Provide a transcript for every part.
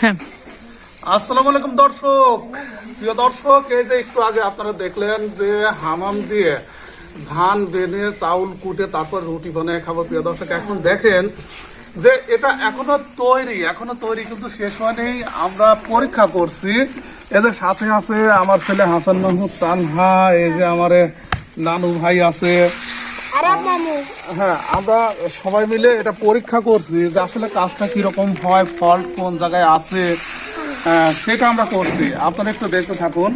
হ্যাঁ। আসসালামু আলাইকুম দর্শক। প্রিয় দর্শক, এই যে একটু আগে আপনারা দেখলেন যে হামাম দিয়ে ধান বেনে চাউল কুটে তারপর রুটি বানিয়ে খাব। প্রিয় দর্শক, এখন দেখেন যে এটা এখনও তৈরি এখনও তৈরি কিন্তু শেষ হয়নি। আমরা পরীক্ষা করছি। এদের সাথে আছে আমার ছেলে হাসান মাহমুদ তানহা, এই যে আমার নানু ভাই আছে। হ্যাঁ আমরা সবাই মিলে এটা পরীক্ষা করছি যে আসলে কাজটা হয় কোন জায়গায় আছে সেটা আমরা করছি। আপনারা একটু দেখতে থাকুন।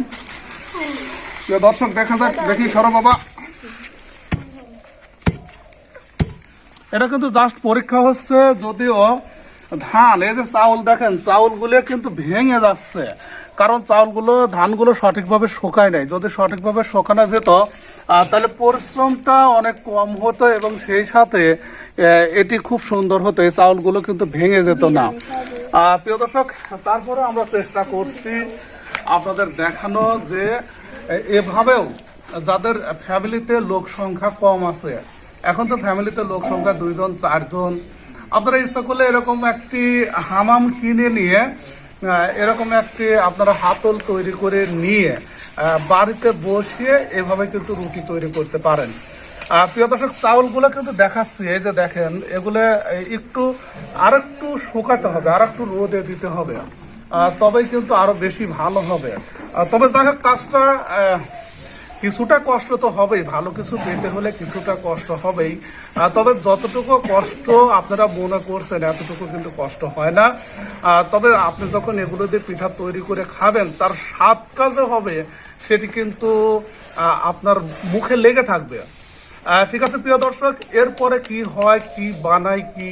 দর্শক, দেখা যাক, দেখি বাবা। এটা কিন্তু জাস্ট পরীক্ষা হচ্ছে, যদিও ধান, এই যে চাউল দেখেন, চাউলগুলো কিন্তু ভেঙে যাচ্ছে। কারণ চাউলগুলো, ধানগুলো সঠিকভাবে শুকায় নাই। যদি সঠিকভাবে শোকানো যেত তাহলে পরিশ্রমটা অনেক কম হতো এবং সেই সাথে এটি খুব সুন্দর হতো। এই চাউলগুলো কিন্তু ভেঙে যেত না। প্রিয় দর্শক তারপরে আমরা চেষ্টা করছি আপনাদের দেখানো যে এভাবেও যাদের ফ্যামিলিতে লোক সংখ্যা কম আছে, এখন তো ফ্যামিলিতে লোক সংখ্যা দুইজন, চারজন, আপনারা ইচ্ছা করলে এরকম একটি হামাম কিনে নিয়ে এরকম একটি আপনারা হাতল তৈরি করে নিয়ে বাড়িতে বসিয়ে এভাবে কিন্তু রুটি তৈরি করতে পারেন। প্রিয় দর্শক, চাউলগুলো কিন্তু দেখাচ্ছি, এই যে দেখেন, এগুলো একটু আর একটু শুকাতে হবে আর একটু রোদে দিতে হবে। তবেই কিন্তু আরও বেশি ভালো হবে। তবে যাই কাজটা কিছুটা কষ্ট তো হবেই, ভালো কিছু পেতে হলে কিছুটা কষ্ট হবেই। তবে যতটুকু কষ্ট আপনারা মনে করছেন, এতটুকু কিন্তু কষ্ট হয় না। তবে আপনি যখন এগুলো দিয়ে পিঠা তৈরি করে খাবেন, তার স্বাদটা যে হবে সেটি কিন্তু আপনার মুখে লেগে থাকবে। ঠিক আছে, প্রিয় দর্শক, এরপরে কি হয়, কি বানায়, কি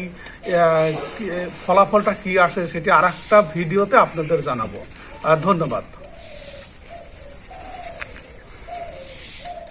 ফলাফলটা কি আসে, সেটি আর ভিডিওতে আপনাদের জানাব। ধন্যবাদ।